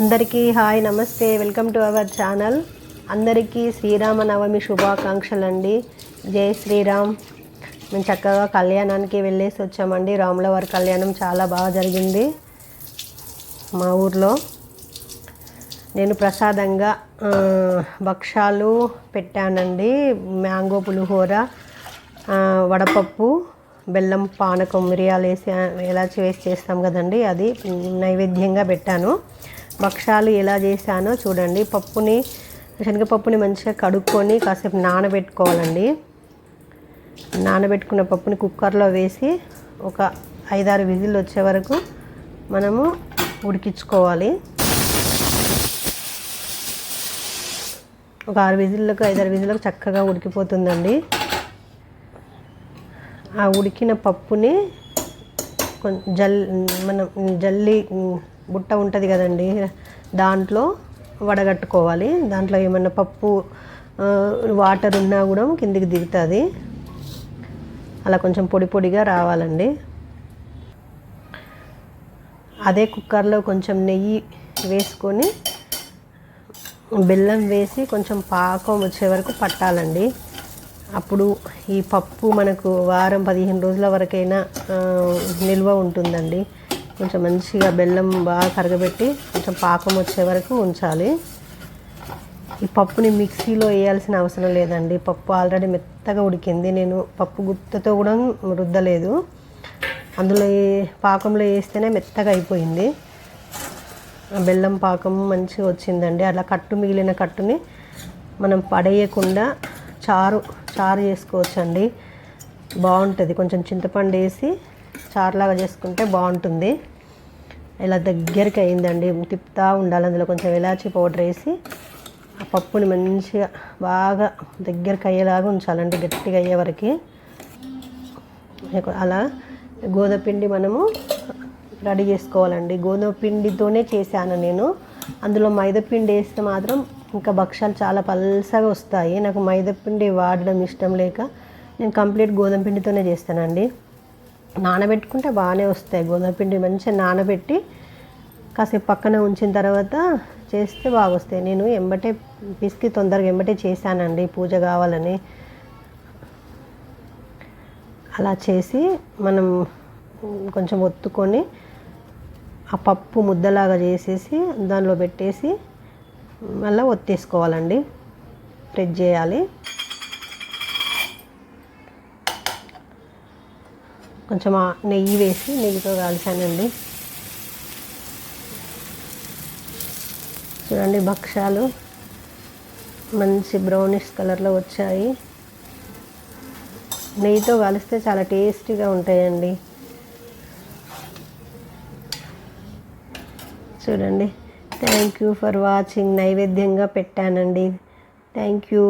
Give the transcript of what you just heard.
అందరికీ హాయ్ నమస్తే. Welcome to our channel. అందరికీ శ్రీరామనవమి శుభాకాంక్షలు అండి జై శ్రీరామ్. మేము చక్కగా కళ్యాణానికి వెళ్ళేసి వచ్చామండి. రాముల వారి కళ్యాణం చాలా బాగా జరిగింది మా ఊర్లో. నేను ప్రసాదంగా భక్షాలు పెట్టానండి. మ్యాంగో పులిహోర వడపప్పు బెల్లం పానకం మిరియాలు వేసి ఎలాచి వేసి చేస్తాం కదండి అది నైవేద్యంగా పెట్టాను. భక్షాలు ఎలా చేశానో చూడండి. పప్పుని శనగపప్పుని మంచిగా కడుక్కొని కాసేపు నానబెట్టుకోవాలండి. నానబెట్టుకున్న పప్పుని కుక్కర్లో వేసి ఒక ఐదారు విజిల్ వచ్చే వరకు మనము ఉడికించుకోవాలి. ఒక ఆరు విజిల్లకు ఐదారు విజిల్లకు చక్కగా ఉడికిపోతుందండి. ఆ ఉడికిన పప్పుని కొంచెం జల్ మనం జల్లి బుట్ట ఉంటుంది కదండి దాంట్లో వడగట్టుకోవాలి. దాంట్లో ఏమైనా పప్పు వాటర్ ఉన్నా కూడా కిందికి దిగుతుంది. అలా కొంచెం పొడి పొడిగా రావాలండి. అదే కుక్కర్లో కొంచెం నెయ్యి వేసుకొని బెల్లం వేసి కొంచెం పాకం వచ్చే వరకు పట్టాలండి. అప్పుడు ఈ పప్పు మనకు వారం పదిహేను రోజుల వరకైనా నిల్వ ఉంటుందండి. కొంచెం మంచిగా బెల్లం బాగా కరగబెట్టి కొంచెం పాకం వచ్చే వరకు ఉంచాలి. ఈ పప్పుని మిక్సీలో వేయాల్సిన అవసరం లేదండి. పప్పు ఆల్రెడీ మెత్తగా ఉడికింది. నేను పప్పు గుత్తతో కూడా రుద్దలేదు. అందులో పాకంలో వేస్తేనే మెత్తగా అయిపోయింది. ఆ బెల్లం పాకం మంచిగా వచ్చిందండి. అలా కట్టు మిగిలిన కట్టుని మనం పడేయకుండా చారు చారు చేసుకోవచ్చండి. బాగుంటుంది. కొంచెం చింతపండు వేసి చారులాగా చేసుకుంటే బాగుంటుంది. ఇలా దగ్గరికి అయిందండి. తిప్పుతూ ఉండాలి. అందులో కొంచెం ఇలాచీ పౌడర్ వేసి ఆ పప్పుని మంచిగా బాగా దగ్గరికి అయ్యేలాగా ఉంచాలండి. గట్టిగా అయ్యే వరకు. అలా గోధుమ పిండి మనము రెడీ చేసుకోవాలండి. గోధుమ పిండితోనే చేశాను నేను. అందులో మైదాపిండి వేస్తే మాత్రం ఇంకా భక్షాలు చాలా పల్సగా వస్తాయి. నాకు మైదాపిండి వాడడం ఇష్టం లేక నేను కంప్లీట్ గోధుమ పిండితోనే చేస్తానండి. నానబెట్టుకుంటే బాగానే వస్తాయి. గోధుమ పిండి మంచిగా నానబెట్టి కాసేపు పక్కన ఉంచిన తర్వాత చేస్తే బాగా వస్తాయి నేను ఎంబటే పిసికి తొందరగా ఎంబటే చేశానండి. పూజ కావాలని. అలా చేసి మనం కొంచెం ఒత్తుకొని ఆ పప్పు ముద్దలాగా చేసేసి దానిలో పెట్టేసి మళ్ళీ ఒత్తేసుకోవాలండి. ప్రెస్ చేయాలి. కొంచెం నెయ్యి వేసి నెయ్యితో కాల్చానండి. చూడండి భక్షాలు మంచి బ్రౌనిష్ కలర్లో వచ్చాయి. నెయ్యితో కలిస్తే చాలా టేస్టీగా ఉంటాయండి. చూడండి. థ్యాంక్ యూ ఫర్ వాచింగ్ నైవేద్యంగా పెట్టానండి. Thank you